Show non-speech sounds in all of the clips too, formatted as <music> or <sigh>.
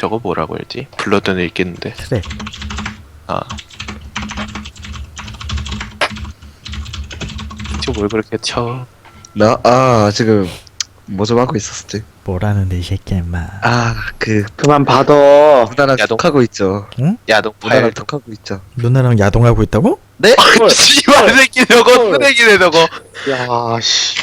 저거 뭐라고 했지? 블러드는 있겠는데. 트랙. 아. 저뭘 그렇게 쳐? 나, 아, 지금, 뭐 좀 하고 있었지. 뭐라는데 이 새끼야 임마. 아, 그, 그만 받아. 누나랑 야동. 톡하고 있죠. 야동 누나랑 파일. 톡하고 있죠. 누나랑 야동하고 있다고? 네? 씨발 새끼 저거 쓰레기네 저거. 야, 씨.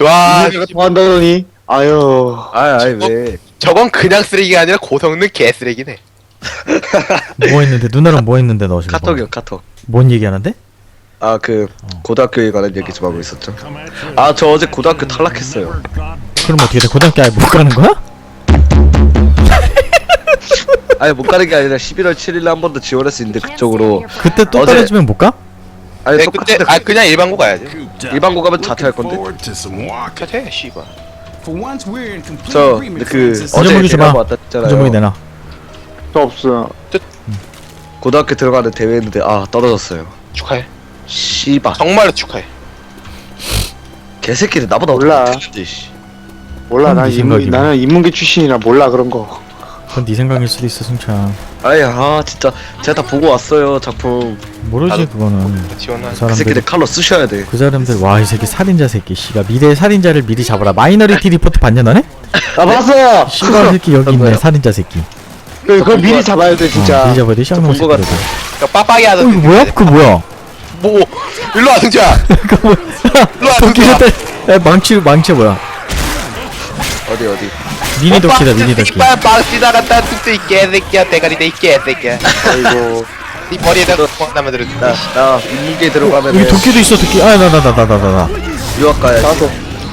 와, 이제가 더 한다더니. 아유. 아, 저거- 왜. 저건 그냥 쓰레기가 아니라 고성능 개 쓰레기네. <laughs> 뭐 했는데 누나랑 뭐 했는데 너 지금? 카톡이요, 카톡. 뭔 얘기하는데? 아, 그, 고등학교에 관한 얘기 좀 하고 있었죠. 아, 저 어제 고등학교 탈락했어요. 그럼 어떻게 돼? 고등학교 아예 못 가는 거야? <laughs> 아니, 못 가는 게 아니라 11월 7일에 한 번 더 지원할 수 있는데, 그쪽으로. 그때 또 어제- 떨어지면 못 가? 아니, 네, 그때 똑같은데. 아 그냥 일반고 가야지. 일반고 가면 자퇴할 건데. 켜퇴 씨발. 저, 근데 그, 어제 줘봐. 대학 왔다 했잖아요. 안전무기 내놔. 또 없어. 고등학교 들어가는 대회 했는데, 아, 떨어졌어요. 축하해. 씨발. 정말로 축하해. 개새끼들 나보다 몰라. 어떻게 씨. 몰라, 형, 난네 인문, 생각이네. 나는 인문계 출신이라 몰라, 그런 거. 그건 네 생각일 수도 있어 승찬. 아이, 아, 진짜. 제가 다 보고 왔어요, 작품. 모르지 나도- 그거는. 지원한. 그 그 사람들 새끼들 칼로 쓰셔야 돼. 그 사람들 와 이 새끼 살인자 새끼 씨가 미래 살인자를 미리 잡아라 마이너리티 리포트 봤냐 너네? 나 봤어! 씨발 새끼 여기 있네 뭐야? 살인자 새끼 그, 그거 미리 잡아야 돼, 어, 진짜. 미리 잡아야 돼 쌍놈 본거 새끼들 같아. 야, 빠빠이 어 하던. 이거 뭐야? 그거 뭐야? 뭐 일로 와 승자. <laughs> 그거 뭐야? 일로 와 <laughs> 도끼 승자. 야 망치 망치 뭐야? 어디, 어디. 미니 도끼다 미니 도끼 씨발 빵 지나갔다 뚝뚝 이 개새끼야 대가리 내 개새끼야. 아이고. 네 머리에다 뻥 나면 들어. 나, 나, 인문계 들어가면 여기 도끼도 있어 도끼 아 나 나 나 나 나 나나 유학 가야지. 나도.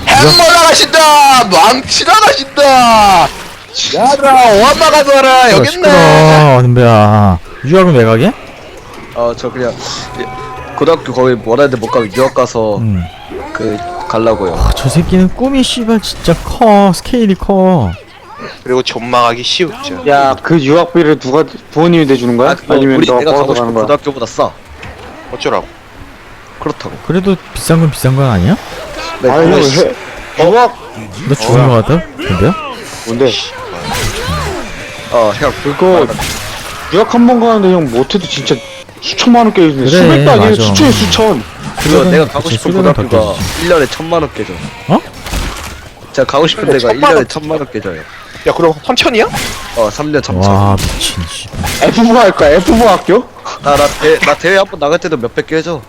행모 나가신다. 망치 나가신다. 야들아 엄마 가서 와라 여기 있네. 시끄러 선배야 유학은 왜 가게? 어, 저 그냥, 예, 고등학교 거기 원하는데 못 가고 유학 가서, 음. 그, 갈라고요. 아, 저 새끼는 꿈이 씨발 진짜 커 스케일이 커 그리고 존망하기 쉬웠죠. 야, 그 유학비를 누가, 부모님이 내주는 거야? 아, 그거 아니면 우리 너 내가 가고 벌어서 싶은 가는 거야? 고등학교보다 싸. 어쩌라고. 그렇다고. 그래도 비싼 건 비싼 건 아니야? 네, 아니, 형, 해. 유학, 너 죽은 거 같다? 근데요? 뭔데? 어, 형, 그거, 유학 한 번 가는데 형 못해도 진짜 수천만 원 깨지네. 그래, 수백도 아니에요, 맞아. 수천에 수천. 그거 내가 가고 그치, 싶은 더 고등학교가 깨지지. 1년에 천만 원 깨져. 어? 제가 가고 싶은 그래, 데가 천만 1년에 천만 원 깨져요. 야 그럼 3천이야? 어, 3년 천천. 와 미친 씨발 F부 할 거야, F부 학교? 나, 나, 대, 나 대회 한 번 나갈 때도 몇백 깨져.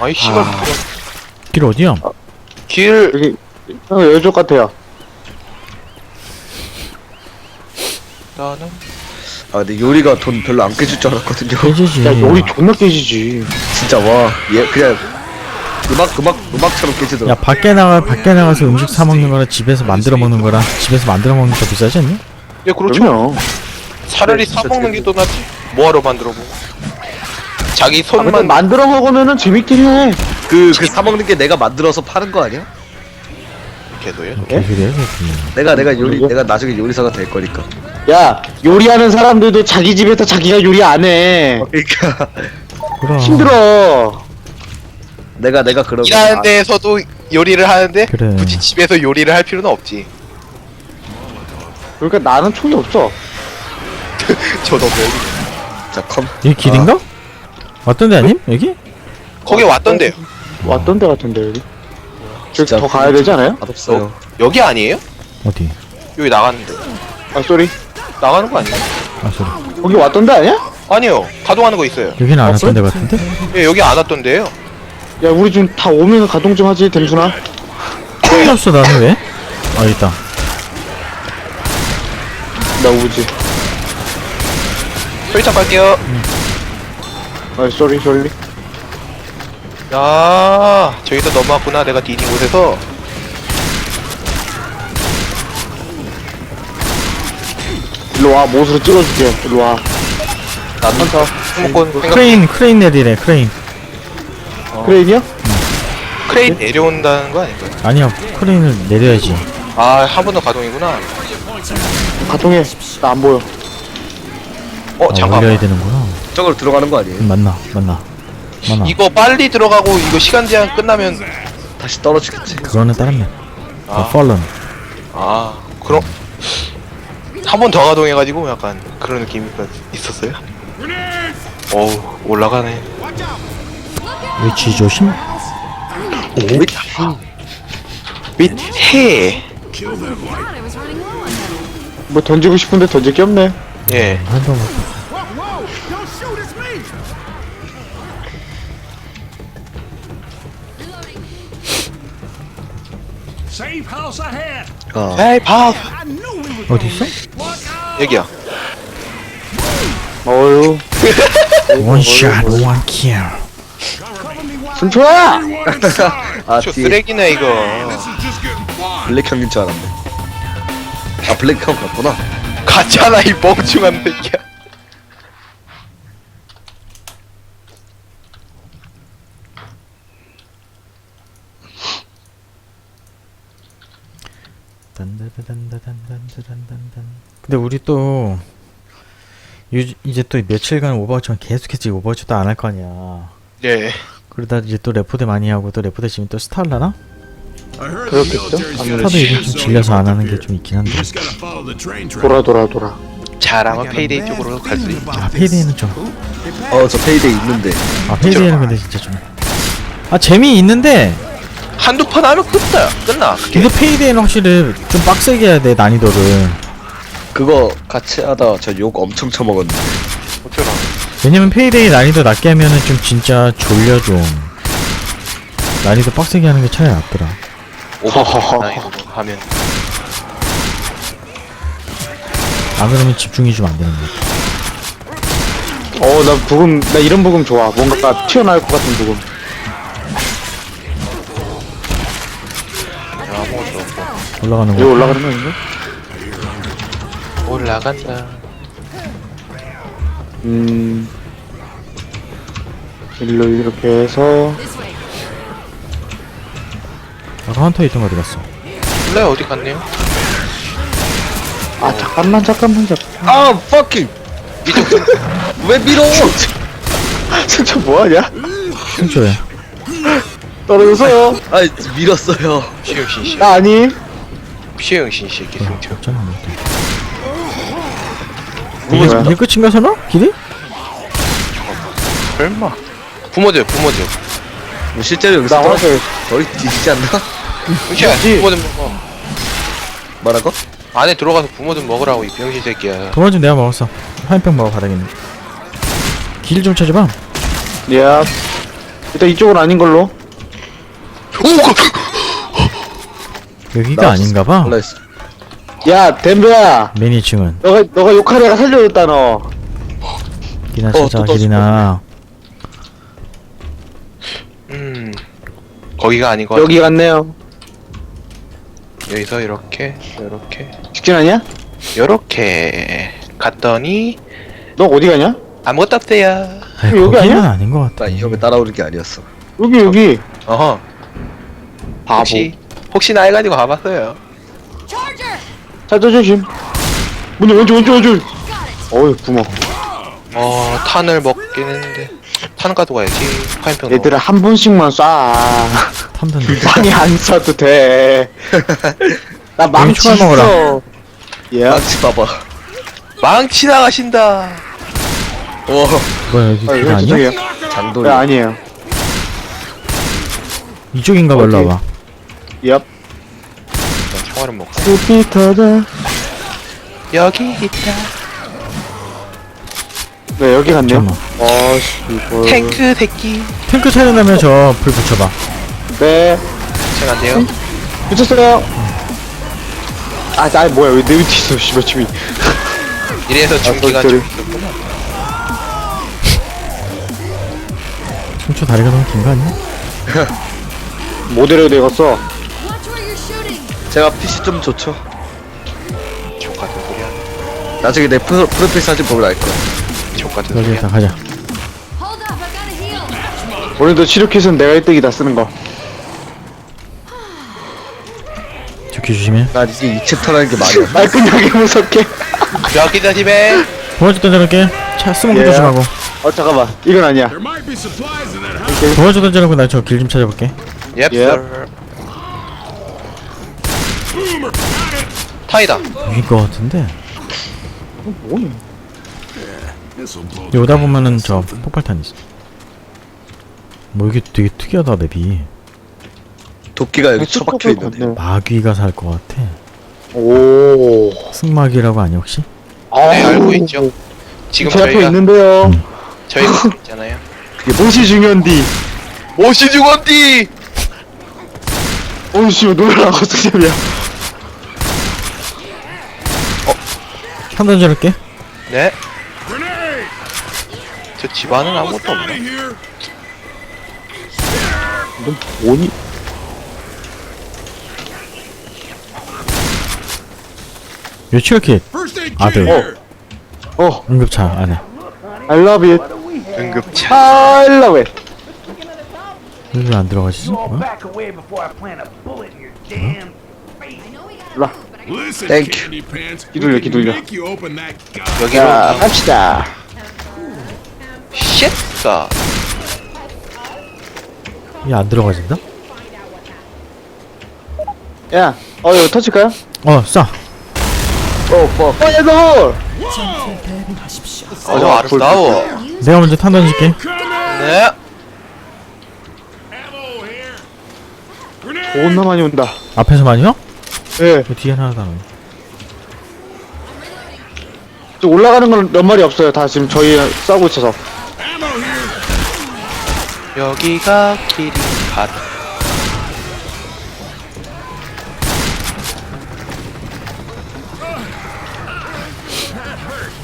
아이 씨발 아. 길 어디야? 길 여기, 형 여쪽 같아요. 나는 아, 근데 요리가 돈 별로 안 깨질 줄 알았거든요. 깨지지 야, 요리 존나 깨지지. 진짜 와, 얘 그냥 음악, 음악, 음악처럼 깨지더라. 야 밖에 나가 밖에 나가서 음식 사 먹는 거랑 집에서 만들어 먹는 거랑 집에서 만들어 먹는 게더 비싸지 않니? 야 그렇죠. 그럼요. 차라리 네, 사 진짜 먹는 게. 더 낫지. 뭐하러 만들어 보고. 자기 아, 근데 손만 만들어 먹으면은 재밌긴 해. 그, 그 사먹는 게 내가 만들어서 파는 거 아니야? 개도야. 개소리야 새끼 내가, 내가 요리? 내가 나중에 요리사가 될 거니까. 야, 요리하는 사람들도 자기 집에서 자기가 요리 안 해. 그러니까. 그럼 힘들어. 내가, 내가 그러고. 일하는 데에서도 요리를 하는데 그래. 굳이 집에서 요리를 할 필요는 없지. 그러니까 나는 총이 없어. <laughs> 저도 여기 자, 컴. 여기 길인가? 왔던 데 아님? 여기? 거기 왔던데요. 왔던 데 같은데 여기. 저기 진짜 더 가야 되지 않아요? 맛없어요. 여기 아니에요? 어디? 여기 나갔는데 아 쏘리. 나가는 거 아니에요? 아 소리 거기 왔던 데 아니야? 아니요. 가동하는 거 있어요. 여기는 안? 왔던 데 같은데? 예, 여기 안 왔던데요. 야 우리 좀다 오면 가동 좀 하지 댐수나. 총이 없어 나는 왜? 아 있다 나 오지. 설정 갈게요. 아 쏘리 쏘리. 야, 저기서 넘어왔구나. 내가 디딘 곳에서. 일로 와 못으로 찍어줄게. 일로 와. 나도 한타. 스모콘 생각 크레인 크레인 내리래 크레인 크레인이야? 크레인 내려온다는 거 아닐까요? 아니야 크레인을 내려야지 아, 한 번 더 가동이구나. 가동해. 나 안 보여. 어, 아, 잠깐만. 올려야 되는구나 저쪽으로 들어가는 거 아니에요? 음, 맞나 맞나 맞나 이거 빨리 들어가고 이거 시간 제한 끝나면 다시 떨어지겠지. 그거는 다른 맵 아, 아. 펄런 아 그럼 한 번 더 가동해가지고 약간 그런 느낌이 있었어요. 어우 올라가네. 위치 조심. 밑해. 뭐 던지고 싶은데 던질 게 없네 예. 한번 Safe house ahead. 아 에이 밥. 어디 있어? 여기야. 어휴 원샷 원킬. everyone inside. 아, 저 뒤에 쓰레기네 이거. this is just getting fun. 블랙 형인 줄 알았네 아 블랙 형 같구나 가잖아 이 멍청한 새끼야. 딴딴딴딴. 근데 우리 또 유, 이제 또 며칠간 오버워치만 계속했지 오버워치도 안 할 거 아니야. 예. 그러다 이제 또 레포드 많이 하고 또 레포드 지금 또 스타 할라나? 그렇겠죠? 스타도 요즘 좀 질려서 안 하는 게 좀 있긴 한데. 돌아 돌아 돌아. 잘하면 페이데이 쪽으로 갈 수 있. 아 페이데이는 좀. 어 저 페이데이 있는데. 아 페이데이는 근데 진짜 좀. 아 재미 있는데 한두 판 하면 끝나. 끝나. 그게. 근데 페이데이는 확실히 좀 빡세게 해야 돼 난이도를. 그거 같이 하다 저 욕 엄청 쳐먹었는데 어쩌나. 왜냐면 페이데이 난이도 낮게 하면은 좀 진짜 졸려 좀. 난이도 빡세게 하는 게 차라리 낫더라. 이거 하면. 안 그러면 집중이 좀 안 되는 거야. 어나 부금 나 이런 부금 좋아 뭔가 튀어나올 것 같은 부금 올라가는 여기 거. 올라가는 거 아닌가? 올라간다. 음 일로 이렇게 해서 아까 헌터 있던 거 어디 갔어? 원래 어디 갔네요? 아 잠깐만 잠깐만 잠깐 아 fucking <laughs> 왜 밀어 <laughs> 승초 뭐하냐? 승초에. 떨어져서 아 밀었어요 씨. 나 아니 피해영신 씨 이렇게 어, 승차. 없잖아 뭐 또. 뭐야? 이게, 이게 끝인가 설마? 길이? 설마. 부모죠 부모죠. 뭐 실제로 여기서 나 떨어 화장실 거의 뒤지지 않나? 승치야 부모 좀 먹어. 뭐라고? 안에 들어가서 부모 좀 먹으라고 이 병신 새끼야. 도마 좀 내가 먹었어. 화염병 먹어 바닥에 있는. 길 좀 찾아봐. 야 일단 이쪽은 아닌 걸로 오! 그- 여기가 나 아닌가 봐. 몰라 있어 야 댐브야 맨 2층은. 너가 너가 욕하려가 살려줬다 너 길이나 어, 찾아 또 길이나. 음. 거기가 아닌 것 같아. 여기 갔네요 여기서 이렇게 이렇게 직진 아니야? 이렇게 갔더니 너 어디 가냐? 아무것도 없대요. 아이, 여기 거기는 아니야? 아닌 것 같아. 나 이형에 따라오는 게 아니었어 여기 여기 어허. 바보 혹시 혹시나 해가지고 가봤어요. 살짝 조심 문제 왼쪽 왼쪽 왼쪽 어이 부모 어 탄을 먹긴 했는데 탄 가져가야지. 파인평. 얘들아 한 분씩만 쏴 탐던. <laughs> 많이 안 쏴도 돼 나 <laughs> 망치 초밥 먹어라. 있어 예 망치 봐봐 망치 나가신다. 와 뭐야 여기 아, 길 아니야? 저쪽이야? 장돌이 네, 아니에요 이쪽인가 봐 일로 어디? 와봐. 얍 총알은 먹고. 스피터다 여기 있다. 네 여기 갔네요 잠깐만. 어씨 이거 탱크 새끼. 탱크 차려려면 저 불 붙여봐. 네 제가 안 돼요. 붙였어요 아, 나 뭐야 왜내 밑에 있어 씨발 집이 이래서 중기가 sorry. 좀 있었구나. 승초 다리가 너무 긴 거 아니야? 모델로 되었어 제가 PC 좀 좋죠 족 같은 소리 하네. 나중에 내 프로, 프로필 사진 보면 알 거야 족 같은 소리 여기다 하네. 가자. 오늘도 치료 킷은 내가 1등이다 쓰는 거 좋게 조심해. 난 이게 2층 타라는 게 말이 없나 말끝나게 무섭게 여기다 집에. 도마주 던져놓을게. 차 스모크 예. 조심하고. 어 잠깐만 이건 아니야 There might be supplies in that house. 도마주 던져놓고 나저 길 좀 찾아볼게. 예. 예. 타이다. 여긴 거 같은데. 뭐니? This'll blow 여기 오다 보면은 저 폭발탄 있어. 뭐 이게 되게 특이하다 맵이. 도끼가 여기 처박혀 있는데. 마귀가 살 것 같아. 오. 승마귀라고 아니 혹시? 네 알고 있죠 지금 제 앞에 저희가 있는데요. 저희가 있잖아요 그게 무엇이 중요한디? 오시 죽었디 어우 씨 놀라고 수첩이야. 한단 저럴게. 네! 저 집안은 아무것도 없네! 너 뭐니? Ah, kit there. here! 어, 응급차 안에. I love it. 응급차 I love it. 왜 안 들어가지지? You all 뭐야? back away before I plant a bullet in your damn face. 일로 와. Pants. 기둘려, 기둘려. 여기로 자, 갑시다. 쉣가 이게 안 들어가진다? 야, 어 이거 터질까요? 어, 쏴. 어, 뭐. 어, 얘들. 어저 아름다워 내가 먼저 탄 던질게. 네! 존나 많이 온다. 앞에서 많이 와? 예. 그 뒤에 하나 다. 저 올라가는 건 몇 마리 없어요. 다 지금 저희 싸우고 있어서. 여기가 길이!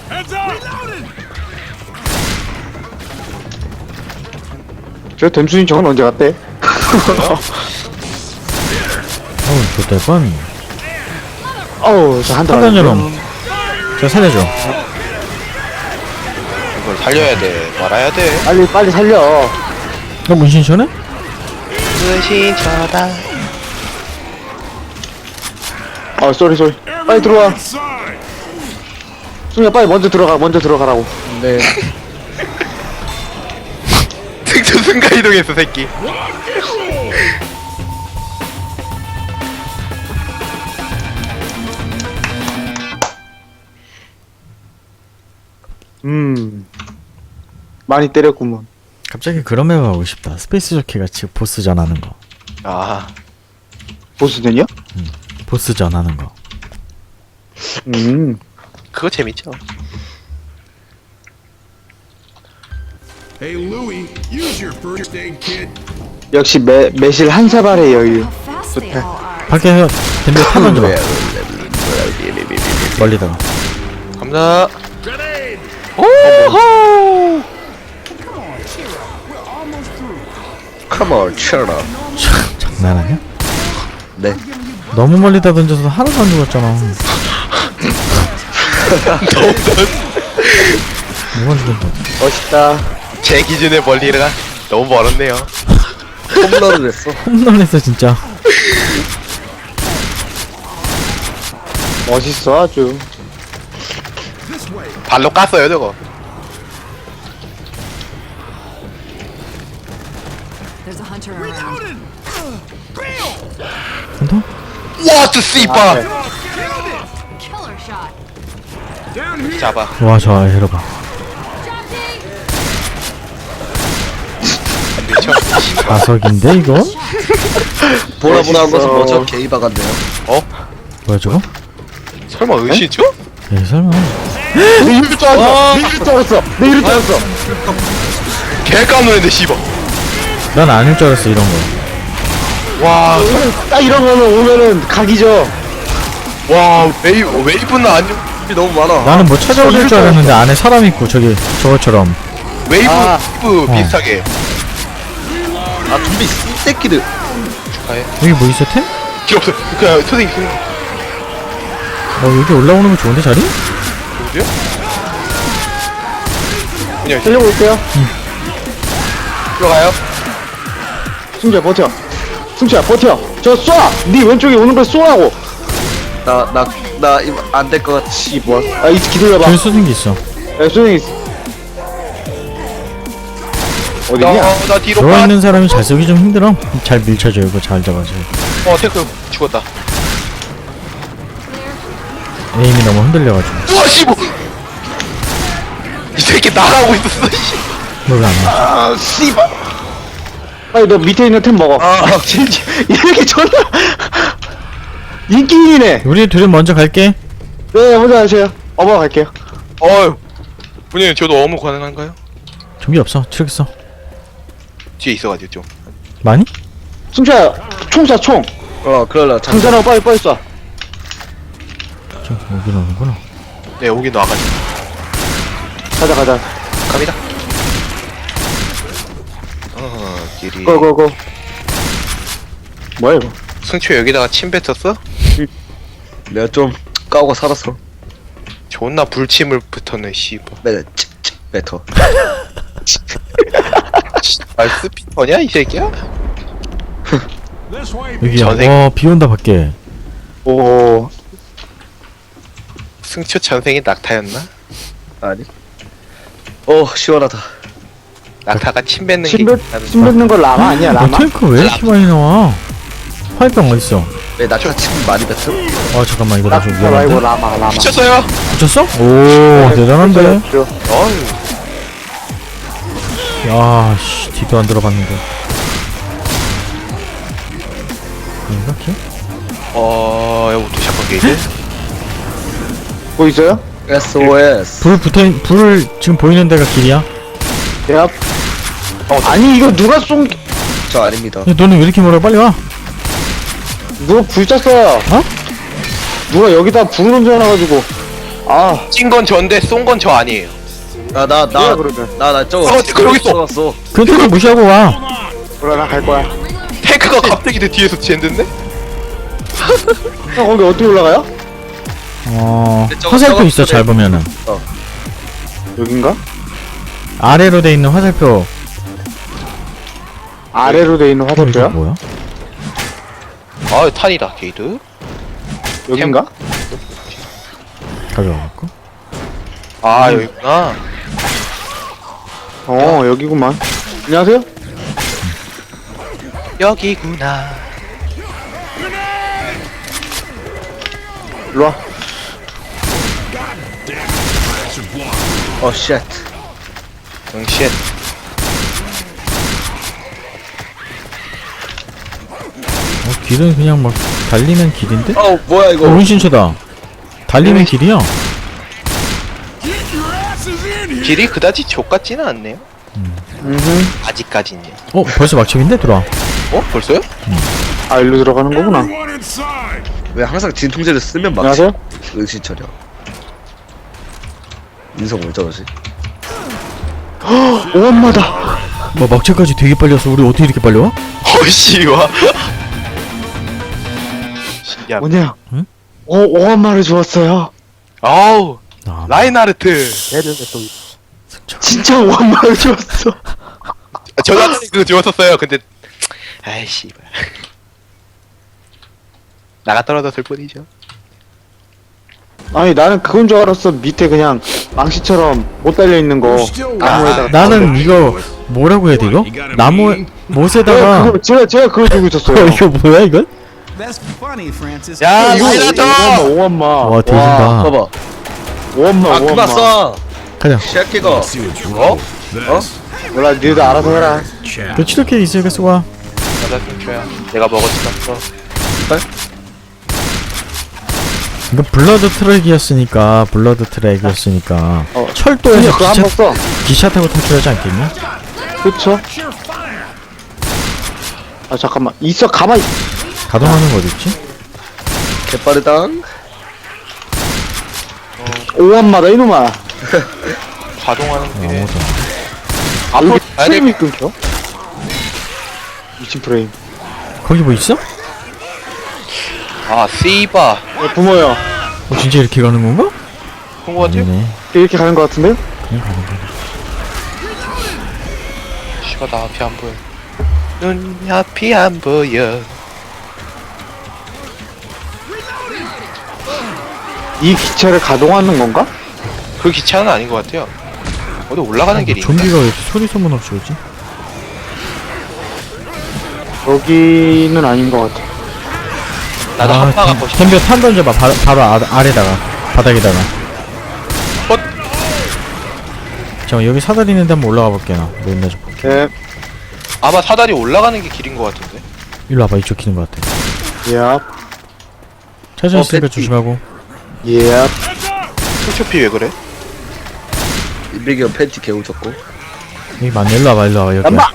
Reloading! 저 댐순이 저건 언제 갔대? 어우, 좋다, 뻔. 어우, 저 한대 탄단 저럼. 저 살려줘. 이걸 살려야 돼 말아야 돼 빨리 빨리 살려. 너 문신 시원해? 무신 쳐다 어, 쏘리 쏘리. 빨리 들어와. 승우야 빨리 먼저 들어가. 먼저 들어가라고. 네. <laughs> 승천 순간 이동했어 새끼 음. 많이 때렸구먼. 갑자기 그런 맵 하고 싶다. 스페이스 조끼 같이 보스전 하는 거. 아 보스전이요? 보스전 하는 거. 음. 그거 재밌죠 Hey, Louie, use your first aid kit. 역시 매, 매실 한 사발의 여유. fast they all are. 밖에 덤벼 탄 던져봐. 멀리다가. 감사 Grenade! Come on, shut up. 장난하냐? 네. 너무 멀리다 던져서 하나도 안 죽었잖아. 뭐가 죽은 거야? 멋있다. 제 기준에 멀리가 너무 멀었네요 홈런을 했어. 홈런했어 진짜. 멋있어 아주. 발로 깠어요 저거 There's a hunter around. 한통? 와트 씨바 Killer shot. Down here! 잡아 와, 저 헤러봐. 미쳐 자석인데 이거? 보라 보라 한 것은. 뭐죠? 게이바 같네요. 뭐야 저거? 설마 의시죠? 에 설마. 내 이럴 줄 알았어. 내 이럴 줄 알았어. 내 이럴 줄 알았어. 개 깜놀했네 씨바 난 아닐 줄 알았어 이런 거. 와, 딱 이런 거는 오면은 각이죠. 와 웨이브 웨이브는 아니 너무 많아. 나는 뭐 찾아오실 줄 알았는데 안에 사람 있고 저기 저것처럼. 웨이브 아. 웨이브 어. 비슷하게 아, 좀비. 축하해 여기 뭐 있어 템? 필요 없어 그냥 선생님 그어 여기 올라오는 거 좋은데 자리? 어디요? 그냥 살려볼게요. 들어가요 승주야 버텨. 승주야 버텨. 저 쏴. 네 왼쪽에 오는 걸 쏘라고. 나, 나, 나, 안될 것. 이 뭐? 아, 이 기다려봐. 쏘는 게 있어. 야, 소영이. 어디냐? 나, 뒤로 들어와 빠 있는 사람이 잘 쏘기 좀 힘들어. 잘 밀쳐줘 이거 잘 잡아줘. 어 탱크 죽었다 에임이 너무 흔들려가지고. 우와 씨뭐 새끼 나가고 있었어 씨. 와. 아 씨발 빨리 너 밑에 있는 템 먹어. 아. 진짜 이렇게 존나 <laughs> 인기인이네. 우리 둘이 먼저 갈게. 네, 먼저 하세요. 어머 갈게요. 어휴 분님 저도 어묵 가능한가요? 준비 없어. 치르겠어. 뒤에 있어가지고 좀 많이? 승차야, 총 쏴, 총. 어 그럴라 참 장전하고 빨리 빨리 쏴. 좀 오긴 오는구나. 네, 오긴 와가지고 가자, 가자. 갑니다 어 길이 고, 고, 고. 뭐야 이거? 승초 여기다가 침 뱉었어? 내가 좀 까고 살았어 존나 불침을 붙었네 씨발 매달 칙칙 뱉어 아 스피커냐 이 새끼야? 여기야. 전생- 와, 비 온다, 밖에. 오, 승초 전생이 낙타였나? 아니 오 시원하다 낙타가 침 뱉는 게침 뱉, 침 뱉는 거 라마 아니야, 어, 라마? 탱크 왜 이렇게 많이 나와? 화이병 어딨어? 왜 낙타 침 많이 뱉음? 아, 잠깐만, 이거 나 좀 라마 말고? 라마, 라마. 미쳤어요? 붙였어? 오, 대단한데? 그죠? 어휴 야, 씨, 뒤도 안 들어봤는데. 아닌가, 키? 어... 여기부터 샷건 게이트? 뭐 있어요? SOS 불 붙어, 있, 불 지금 보이는 데가 길이야? 야. 아니 이거 누가 쏜? 저 아닙니다 야, 너는 왜 이렇게 멀어? 빨리 와! 누가 불 쐈어요? 어? 누가 여기다 불을 얹어놔가지고. 아, 찐건 저인데 쏜 건 저 아니에요 아, 나나 나 뭐야 그러면? 나 나 저거 어, 그 여기 있어. 어그 탱크 무시하고 와! 그래 나갈 거야. 탱크가 갑자기 내 뒤에서 젠든데? 형 거기 어떻게 올라가요? 어, 근데 저거- 화살표 저거 있어, 잘 보면은. 여긴가? 아래로 돼 있는 화살표. 아래로 돼 있는 이거 화살표야? 뭐야? 아 탄이다 게이트 여긴가? 가져와갖고. 아 여기구나 어 여기구만. 안녕하세요? 여기구나 일로 와. 어쉣 응쉣 어, 길은 그냥 막 달리는 길인데? 어 뭐야 어, 이거 운신초다. 달리는 길이야? 길이 그다지 족같지는 않네요 음. 아직까지는 어, 벌써 막침인데? 들어와. 어? 벌써요? 아 일로 들어가는 거구나. 왜 항상 진통제를 쓰면 막지 안녕하세요? 의신처려 인성 왜 저러지 오엄마다. 뭐, 막차까지 되게 빨리 왔어. 우리 어떻게 이렇게 빨리 와? 어이씨 와 신기하다 뭐냐? 응? 오 오엄마를 주었어요. 아우 아, 라인하르트 진짜 오엄마를 주었어. 아, 저 자전이 그거 지웠었어요 근데 아이씨 나가 떨어졌을 뿐이죠 아니 나는 그건 줄 알았어. 밑에 그냥 망치처럼 못 달려 있는 거. 나무에다가. 나는 이거 뭐라고 해야 돼 이거? 나무 네, 못에다가 그거 제가 제가 그걸 들고 있었어요. 어, 이거 뭐야 이건? 야 이거 오엄마. 와 뒤진다. 봐봐 오엄마 아. 그만 써 가자. what's wrong. 어? 몰라 니들 알아서 해라. 그 치료켓 있으니까 쓰고 와. 맞아 승초야 내가 먹었지 않어 이거 블러드 트랙이었으니까 블러드 트랙이었으니까 어. 철도에서 그거 기차, 한번 써. 기차 타고 탈출하지 않겠냐? 그쵸? 아 잠깐만 있어 가만히 가동하는 거 어딨지? 개빠르당 오엄마다 이놈아 <laughs> 가동하는 게 아무도 앞으로 프레임이 끊겨? 미친 프레임 거기 뭐 있어? 아 씨바 야, 부모야 어 진짜 이렇게 가는 건가? 그런 거 같지? 아니네 이렇게 가는 거 같은데? 그냥 가는 거네 씨가 나 앞이 안 보여 눈 앞이 안 보여 이 기차를 가동하는 건가? 그 기차는 아닌 것 같아요 어디 올라가는 길이 있나? 좀비가 왜 이렇게 소리 소문 없이 오지? 여기는 아닌 것 같아 나도 아, 한파 덤- 갖고 싶어 덤벼 탄 던져봐 바로, 바로 아, 아래다가 바닥에다가 헛. 잠깐 여기 사다리 있는데 한번 올라가 볼게 나. 맨날 좀 볼게. 예. 아마 사다리 올라가는 게 길인 것 같은데. 일로 와봐 이쪽 키는 것 같아. 예. 차선 어, 있으니까 패티. 조심하고. 예. 춤초피 왜 그래? 인백이 형 팬티 개우졌고 여기 맞네. 일로 와봐 일로 와봐 여기야. 엄마!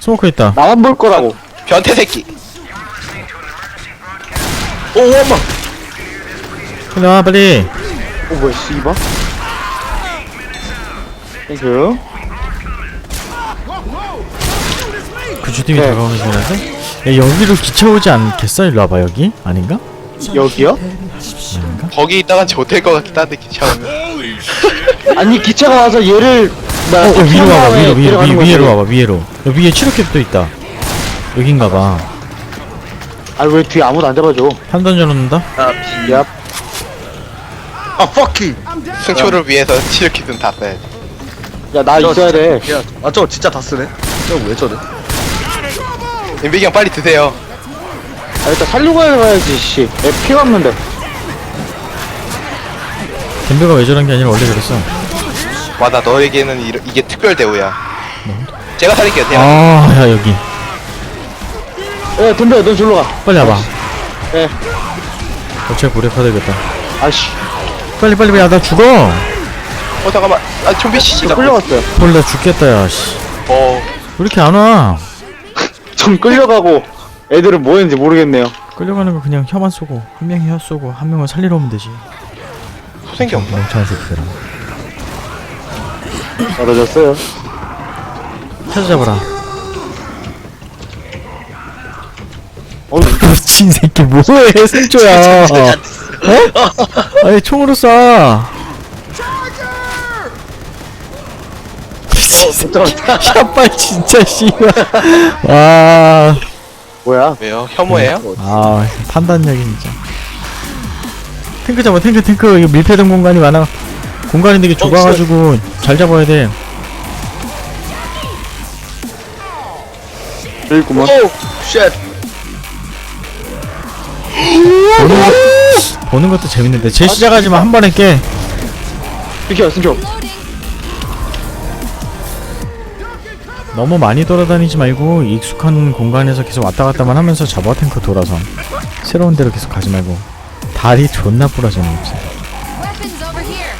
스모커 있다. 나만 볼 거라고. 변태 새끼. 오 엄마 일로 와 빨리. 어 뭐야 씨발. 땡큐. 그 주팀이 네. 다가오는 중이라서. 야 여기로 기차 오지 않겠어? 일로 와봐 여기. 아닌가? 여기요? 아닌가? 거기 있다간 좋될 것 같긴 한데 귀찮으면. 아니 기차가 와서 얘를 뭐야, 어, 어 위로 와봐 위로 위로 위. 위로 와봐 위로. 여기 위에 치료캡도 있다. 여긴가봐. 아니 왜 뒤에 아무도 안 잡아줘? 판단 전놓는다 야. 아 fucking 승초를 위해서 <laughs> 치료키든 다 써야지. 야나 저 있어야 돼. 야, 아 저거 진짜 다 쓰네 저거 왜 저래 인백이 형 빨리 드세요. 아 일단 살리고 가야지 씨. 애 피가 없는데. 덤벼가 왜 저런 게 아니라 원래 그랬어. 와나 너에게는 이, 이게 특별 대우야. 제가 살릴게요. 제가. 아, 야 여기. 야 덤벼 너 절로 가. 빨리 와봐. 예. 어차피 무력화 되겠다. 아씨. 빨리 빨리 빨리. 야, 나 죽어. 어 잠깐만. 아 좀비 씨지. 저 끌려갔어요. 헐, 나 죽겠다, 야, 씨. 어. 왜 이렇게 안 와? <laughs> 전 끌려가고 애들은 뭐 했는지 모르겠네요. 끌려가는 거 그냥 혀만 쏘고, 한 명이 혀 쏘고, 한 명은 살리러 오면 되지. 소생기 없나? 멍청한 새끼들아. 떨어졌어요. 찾아잡아라. 어, 미친 새끼, 뭐해, 생초야. 어? 아니, 총으로 쏴. 미친 새끼. 샷발 진짜 씨발. 와. 뭐야? 왜요? 혐오예요? 아 판단력이 진짜 탱크 잡아 탱크 탱크 이거 밀폐된 공간이 많아 공간이 되게 좁아가지고 잘 잡아야 돼 여기 있구먼. 쉣 보는, 거, 보는 것도 재밌는데 제 시작하지만 한 번에 깨 비켜 승초. 너무 많이 돌아다니지 말고 익숙한 공간에서 계속 왔다 갔다만 하면서 잡아 탱크 돌아서 새로운 데로 계속 가지 말고 다리 존나 부러지는 here.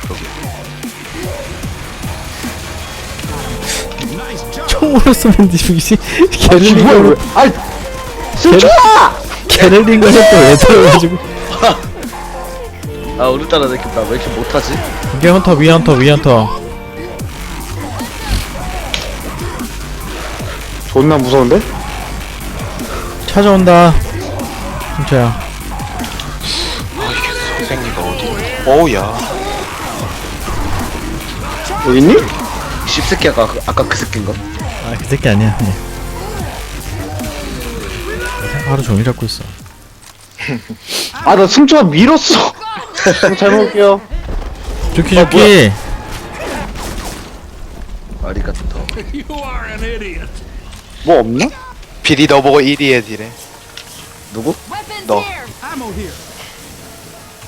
총으로 쏘면 <laughs> 아, 뭐야, 게를링으로 왜? 아이 승초야! 게를링으로 또왜 들어가지고. 아 오늘따라 내 나왜 이렇게 못하지? 이게 헌터 위 헌터 위 헌터. 존나 무서운데? 찾아온다. 진짜야. 소생기가 어디? 어우야. 여기 있니? 씹새끼 아까 그- 아까 그 새끼인가? 아그 새끼 아니야. 그냥 하루 종일 잡고 있어 <laughs> 아 나 승초가 밀었어. <laughs> 잘 먹을게요. 좋기 좋기 아리가토. 뭐 없나? 비리 너보고 1위 해지래. 누구.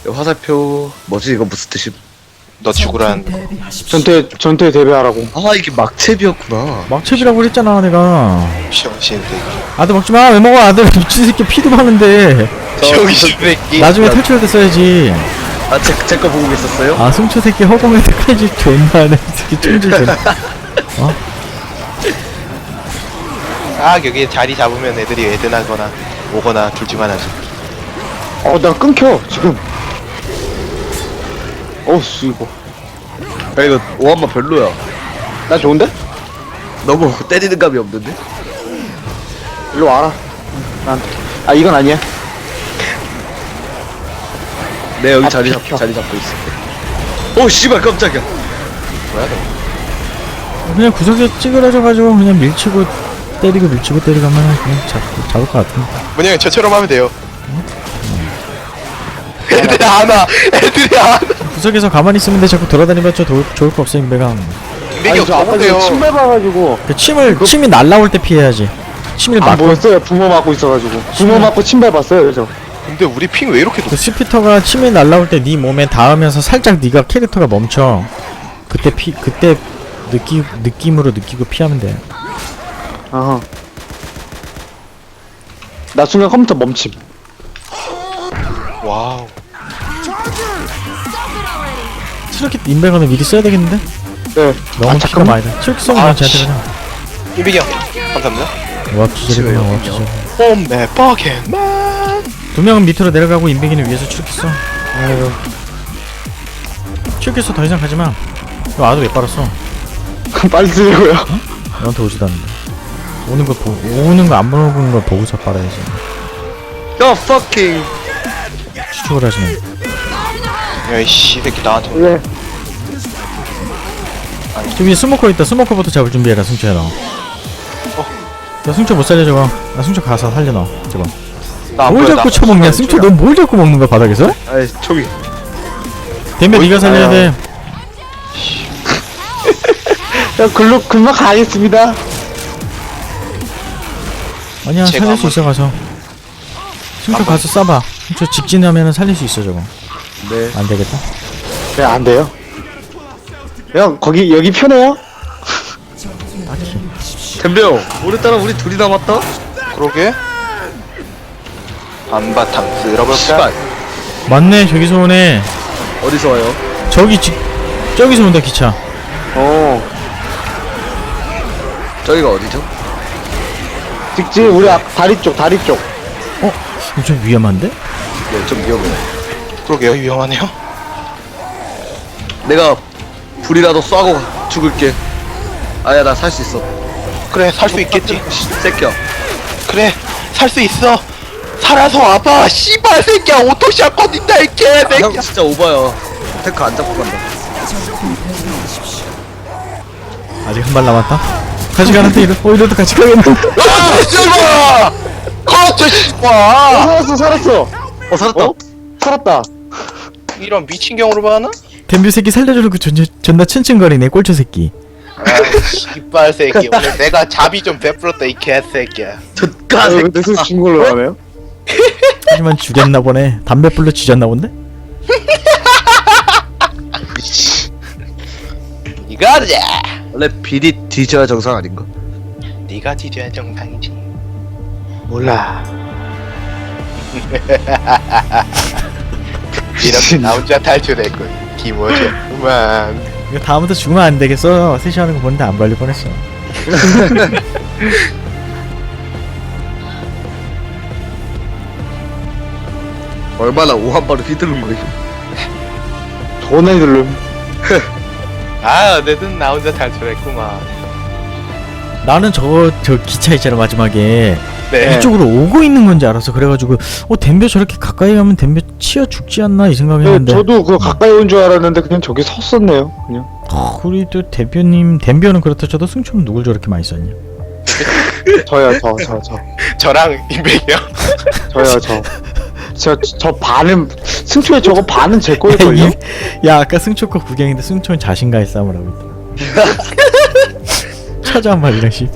야, 화살표 뭐지 이거 무슨 뜻이 너 죽으라는. 전투에 전투에 대비하라고. 아 이게 막채비였구나 막채비라고 그랬잖아 내가 병신 새끼. 아들 먹지마 왜 먹어 아들 <laughs> 미친 새끼 피도 많은데 병신 새끼. 나중에 탈출할 때 써야지 아제제거 보고 계셨어요 아 승초 새끼 허공에 때까지 존나 이 새끼 총질 존나 아 여기 자리 잡으면 애들이 애드나거나 오거나 둘 중 하나지. 어나 끊겨 지금. 어우 이거. 야 이거 오한마 별로야 나 좋은데? 너무 <laughs> 때리는 감이 없는데 일로 와라. 난. 아 이건 아니야. 내 여기 아, 자리 잡 비켜. 자리 잡고 있어 오 씨발 깜짝이야 그냥 구석에 찌그러져가지고 그냥 밀치고 때리고 밀치고 때리고 하면 그냥 잡, 잡을 것 같은데 뭐냐면 저처럼 하면 돼요. 애들이 안 와. 애들이 안 와. 구석에서 가만히 있으면 돼 자꾸 돌아다니봤자 도, 좋을 거 없어 인맥이 아니 저 아까 침 밟아가지고 그 침을 침이 날라올 때 피해야지 침을 안 맞고 보였어요. 부모 맞고 있어가지고. 부모 맞고 침 밟았어요 저. 근데 우리 핑 왜 이렇게 높그 스피터가 침이 날라올 때 네 몸에 닿으면서 살짝 네가 캐릭터가 멈춰. 그때 피 그때 느끼 느낌으로 느끼고 피하면 돼. 아하. 나 순간 컴퓨터 멈춤. 와우 트럭키 인베거는 미리 써야 되겠는데? 네. 너무 아, 피가 잠깐만. 많이 나. 써면 아, 쟤한테 씨. 그냥 형 감사합니다 와 기절이구나 와 기절. 홈메 버켓만 두 명은 밑으로 내려가고 인베기는 위에서 트럭키 써. 아이고. 트럭키 써더 이상 가지 마. 너 아도 왜 빨았어? 빨리 쓰려고요. 너한테 오지도 않는데. 오는 거 보, 오는 거 안 보는 걸 보고서 빨아야지. 야 fucking 추측을 하시네. 야이씨 새끼 나한테. 왜? 저 위에 스모커 있다. 스모커부터 잡을 준비해라, 승초야 너. 야, 승초 못 살려 저거. 나 승초 가서 살려 너. 저거. 나안 뭘 보여, 자꾸 나. 쳐먹냐? 승초 너뭘 자꾸 먹는 거야 바닥에서? 아이 총이 댐베 네가 살려야 돼. 야, 글로 금방 가겠습니다. 아니야 제가 살릴 수 한번- 있어 가서. 승초 가서 쏴봐. 승초 직진하면은 살릴 수 있어 저거. 네 안 되겠다. 네, 안 돼요. 형, 거기, 여기 편해요? 덤벼 오늘따라 우리 둘이 남았다? 그러게 한바탕 쓸어볼까 씨발 맞네 저기서 오네. 어디서 와요? 저기 직 저기서 온다 기차. 어. 저기가 어디죠? 직진, 우리 앞, 다리 쪽, 다리 쪽. 어? 이거 좀 위험한데? 네 좀 위험해 그러게요. 위험하네요. 내가 불이라도 쏴고 죽을게. 아야 나 살 수 있어. 그래 살 수 있겠지. 새끼야. 그래 살 수 있어. 살아서 와봐. 씨발 새끼야. 오토샷건 있다 이형 개새끼야. 진짜 오바야. 테크 안 잡고 간다. 아직 한 발 남았다. 같이 가는데 이러 어 이러도 같이 가겠네. 아 씨발. <laughs> 커트 씨발. 살았어, 살았어. 어 살았다. 어? 살았다. 이런 미친 경우로 봐나? 댐뷰 새끼 살려주려고 존, 존나 츤츤거리네 꼴초 새끼. 아 씨발 새끼 오늘 내가 자비 좀 베풀었다 이 개새끼야 아, 근데 술준 걸로 하네요? 하지만 죽였나 보네. 담배 불로 지졌나 본데? <laughs> 이거지 원래 비리 뒤져야 정상 아닌가? 네가 뒤져야 정상이지 몰라. <laughs> 이렇게 <laughs> 나 혼자 탈출했군 김호재 그만 이거 다음부터 죽으면 안 되겠어. 셋이 하는 거 보는데 안 발릴 뻔했어. <laughs> 얼마나 오한바로 휘두른 거야 돈 많이 들름. 아 어쨌든 나 혼자 탈출했구만 나는 저거 저 기차 있잖아 마지막에 네 이쪽으로 오고 있는 건지 알았어. 그래가지고 어 댐벼 저렇게 가까이 가면 댐벼 치여 죽지 않나 이 네, 생각했는데. 저도 그거 가까이 온 줄 알았는데 그냥 저기 섰었네요. 그냥. 어, 우리 또 대표님 댐벼는 그렇다 쳐도 승초는 누굴 저렇게 많이 썼냐? <laughs> 저요, 저, 저, 저. 저랑 임백이요 <laughs> 저요, 저. 저, 저 반은, 승초에 저거 반은 제 야, 거일걸요? <laughs> 이- 야 아까 승초 거 구경인데 승초는 자신과의 싸움을 하고 있다. 찾아 한 마리랑 씨.